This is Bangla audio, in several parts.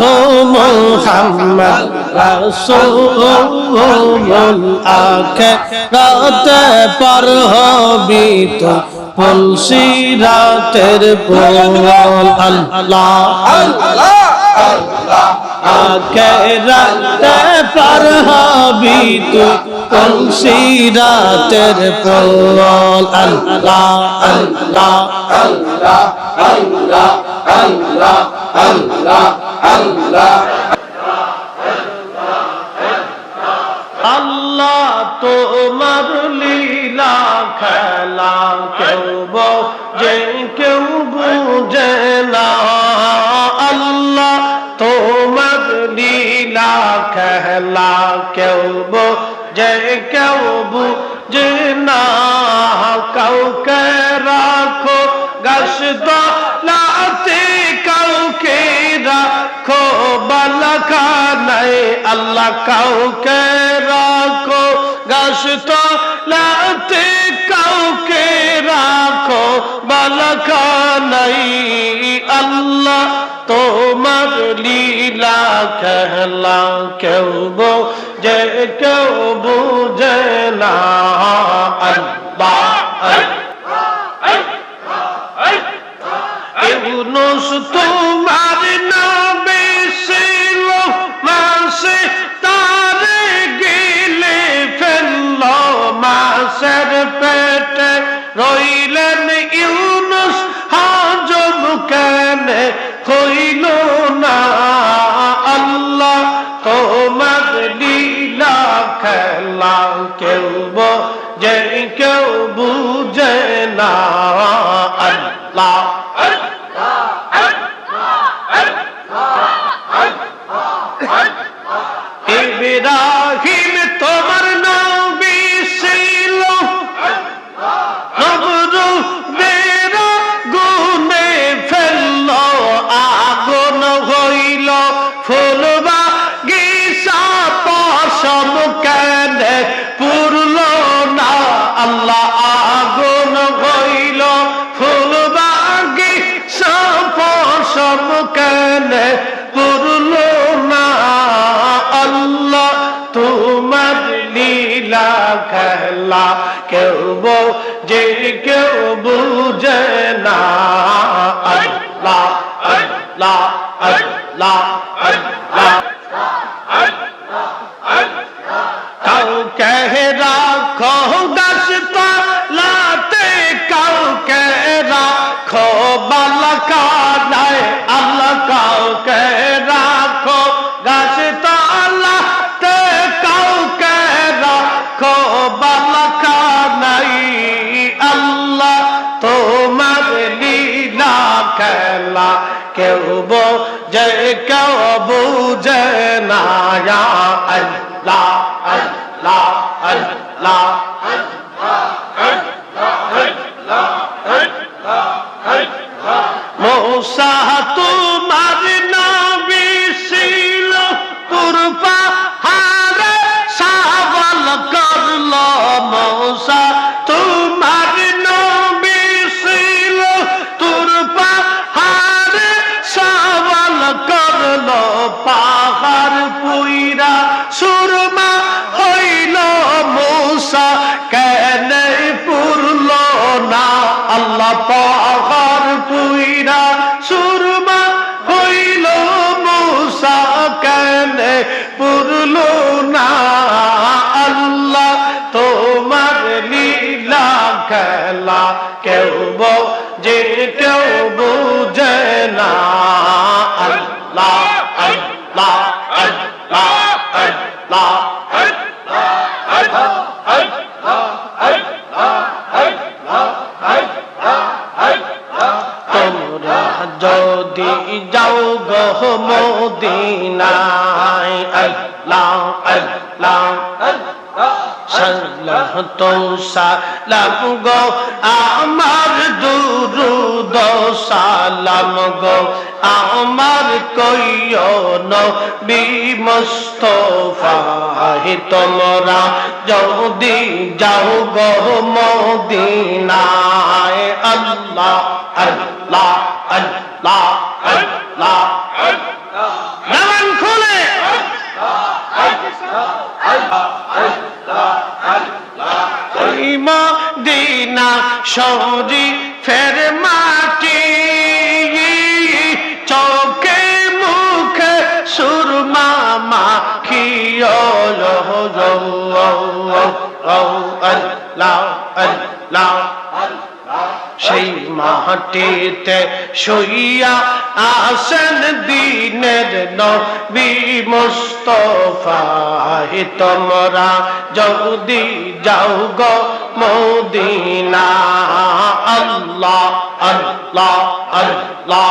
মোহাম্মদ রসুল আখে রাতে পর হবি তো তুলসী রাতের বল আল্লাহ। আল্লাহ। আখেরাতে পার হবি তো পলসি রাতের পোল আল্লাহ আল্লাহ আল্লাহ তোমার লীলা খেলা কেউ যে কেউ বুঝে না। লীলা খেলা কেউ যে কেউ বুঝে না কাউকে রাখো, গাছ লাতে কাউকে রাখো, বালাকা নাই, আল্লাহ কাউকে রাখো গাছ লাতে কাউকে রাখো, বালাকা নাই, আল্লাহ। তোমার লীলা খেলা কেউ যে কেউ বুঝে না। আল্লাহ। যে কেউ বুঝে খেলা কেউ যে কেউ বুঝে না আল্লাহ আল্লাহ আল্লাহ। মৌসা খেলা কেউ যে কেউ বুঝে না। আল্লাহ আল্লাহ আল্লাহ আল্লাহ, তোমরা যদি যাও গহ মদিনায়, আল্লাহ আল্লাহ সাল্লাহ তো সালাম গো আমার দুরুদ সালাম গো আমার কইও নবী তোমরা যদি যাও গো মদিনায় আল্লাহ আল্লাহ আল্লাহ আল্লাহ জবান খুলে ওই শহরি ফের মাটি চৌকে মুখে সুরমা মাখিও আল্লাহ আল্লাহ। সেই মাটিতে শুইয়া আসেন দিনের নবী তোমরা যদি যাও গো মদিনা, আল্লাহ আল্লাহ আল্লাহ,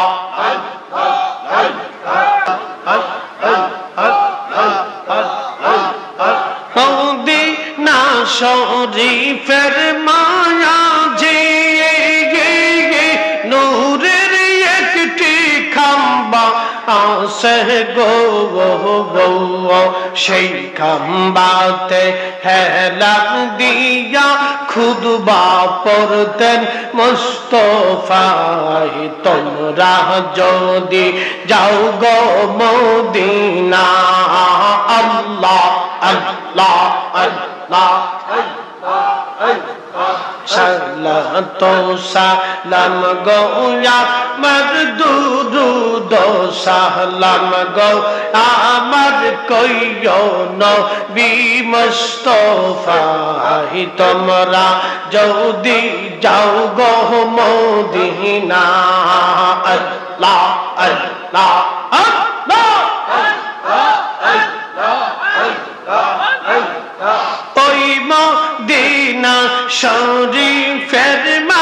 মদিনা শরীফের আসে গো সেই খাম্বাতে হেলা দিয়া খুদবা পড়তেন মুস্তফাই। তোমরা যদি যাও গো মদিনা, আল্লাহ আল্লাহ আল্লাহ সালাত সালাম গো আমার দুরুদ সালাম গো। আমার কইও নবী মুস্তফাহি তোমরা যদি যাও গো মদিনা। আল্লাহ আল্লাহ আল্লাহ ওই মদিনা শরীফের মাঝে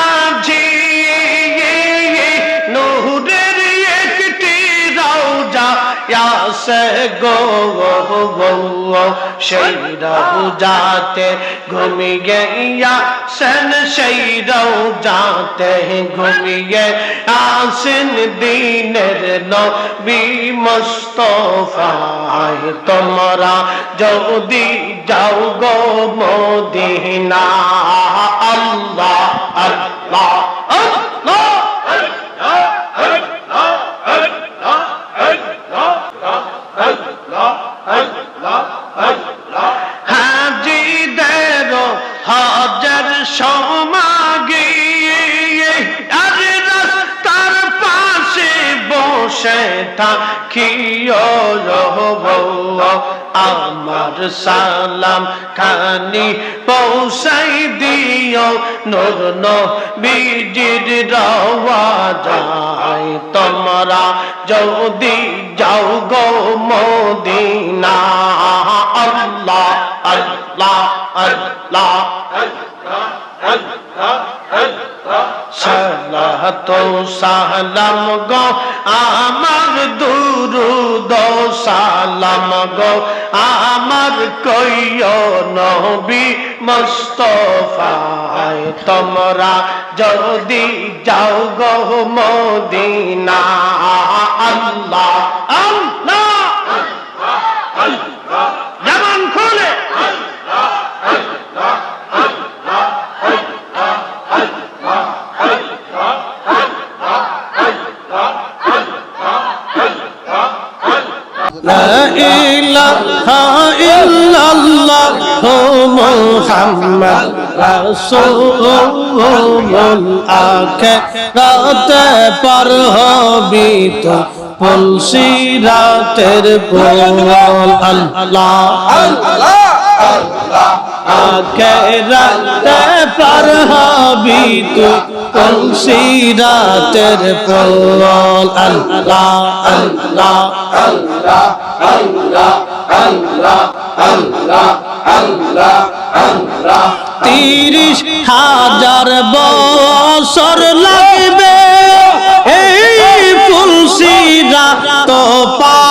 আসে গো সেই রওজাতে ঘুমিয়ে আসেন সেই রওজাতে ঘুমিয়ে আসেন দিনের নবী মুস্তফায় তোমরা যদি যাও গো মদিনা থাকিও রহব আমার সালাম খানি পৌঁছাই দিও। নূর নবীজির রওয়া যায়, তোমরা যদি যাও গো মদিনা। আল্লাহ আল্লাহ আল্লাহ। সালাত সালাম গো, আমার দুরুদ সালাম গো, আমার কইও নবী মুস্তফায় তোমরা যদি যাও গো মদিনা, আল্লাহ আল্লাহ যেমন খুলে লা ইলাহা ইল্লাল্লাহ মুহাম্মদ রাসূলুল আখিরাতে পার হবি তো রাতের বল আল্লাহ আল্লাহ। আখেরাতে পার হবি তো পুলসি রাতের বল আল্লাহ আল্লাহ তিরিশ হাজার বছর লাগবে। এই ফুলসিরা তো পার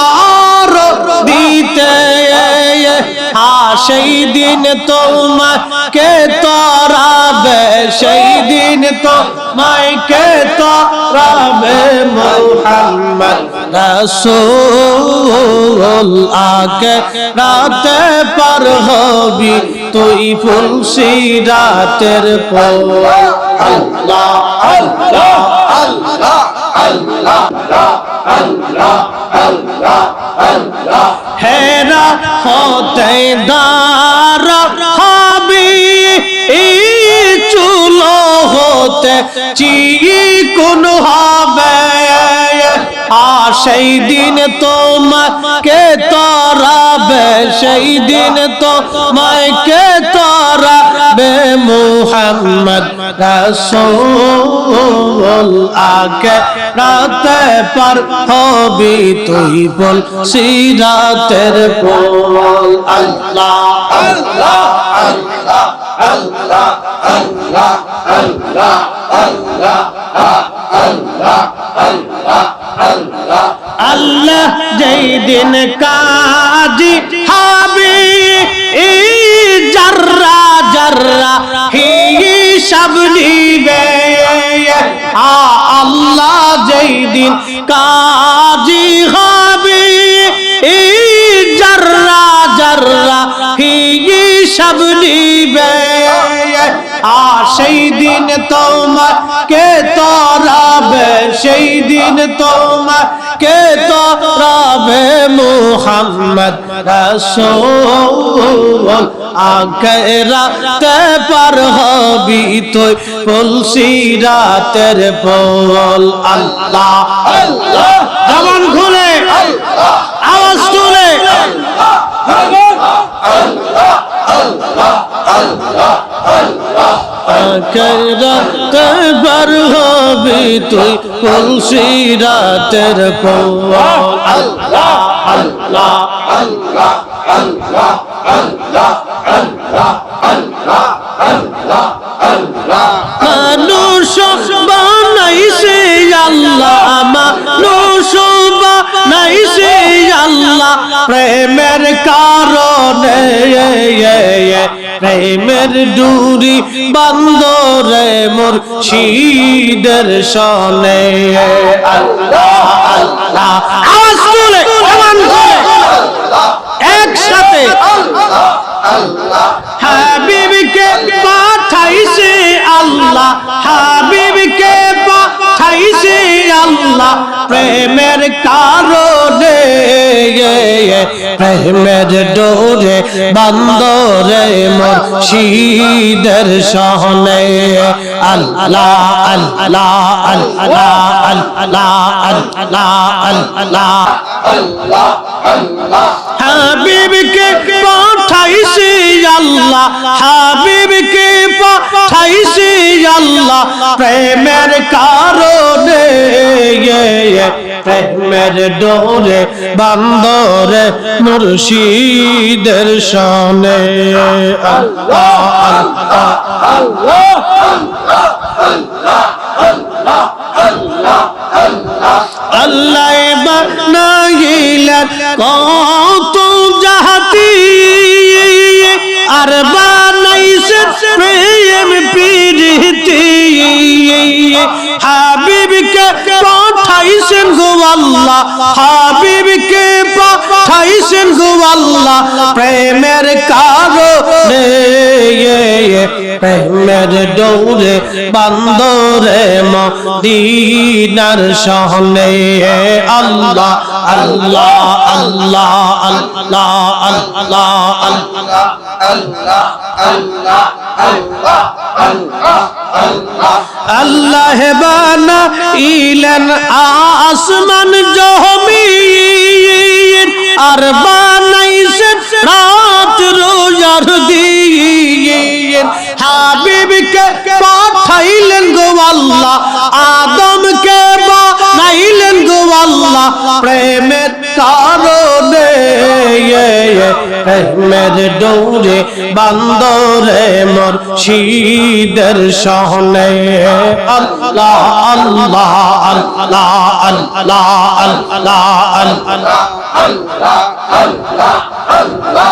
সেই দিন তোমাকে তরাবে, সেই দিন তো মাইকে তো রাবে মোহাম্মদ রসুল আগে রাতে পার হবি তুই ফুলসি রাতের পর। আল্লাহ আল্লাহ। আল্লাহ দার হবি চুলো হবে আর সেই দিন তোমাকে তরাবে সেই দিন তোমাকে তরাবে মুহাম্মদ রাসূল, আগে রাতে পার হবি তুই বল সিরাতের বল আল্লাহ আল্লাহ আল্লাহ আল্লাহ আল্লাহ আল্লাহ আল্লাহ। আল্লাহ যেই দিন কাজী জর্রা জর্রা হিসাব নিবে। আল্লাহ যেই দিন কাজী হবে। জর্রা জর্রা হিসাব নিবে। আর সেই দিন তোমাকে তরাবে, সেই দিন তোমাকে তরাবে মুহাম্মদ রাসূল। আখেরাতে পার হবি তুই তুলসি রাতের বল। আল্লাহ আল্লাহ জবান খুলে। আওয়াজ তুলে আখেরাতে পার হবি তুই তুলসি রাতের বল আল্লাহ আল্লাহ আল্লাহ আল্লাহ আল্লাহ আল্লাহ আল্লাহ আল্লাহ আল্লাহ মানুষ বানাইছে আল্লাহ, মানুষ বানাইছে আল্লাহ। প্রেমের কারণে প্রেমের ডুরি বান্দরে মোর শীদের সনে একসাথে। হাবিবকে পাঠাইছে আল্লাহ, হাবিবকে পাঠাইছে আল্লাহ। প্রেমের কারণে প্রেমের ডোরে, বান্দরে মোর শীদের সহনে আল্লাহ আল্লাহ আল্লাহ আল্লাহ আল্লাহ আল্লাহ। হাবিবকে পাঠাইছে আল্লাহ, হাবিবকে পাঠাইছে আল্লাহ, প্রেমের কারণে। প্রেমের ডোরে বান্দরে মুর্শিদের সনে আল্লাহ আল্লাহ কত জাহাতি আর প্রেম হাবিবকে পাঠাইছেন গো আল্লাহ হাবিবকে পাঠাইছেন গো আল্লাহ প্রেমের কারণে প্রেমের দৌড়ে বান্দরে মদিনার সহনে আল্লাহ আল্লাহ আল্লাহ আল্লাহ আল্লাহ আল্লাহ আল্লাহ বানা ইলেন আসমান জহমিন আর বানাইছেন রাত রোজার দিন। হাবিবকে পাঠাইলেন গো আল্লাহ, আদমকে বানাইলেন গো আল্লাহ, প্রেমের কারণে। প্রেমের দৌড়ে বান্দরে মোর শীদের সহনে আল্লাহ আল্লাহ আল্লাহ আল্লাহ আল্লাহ আল্লাহ আল্লাহ আল্লাহ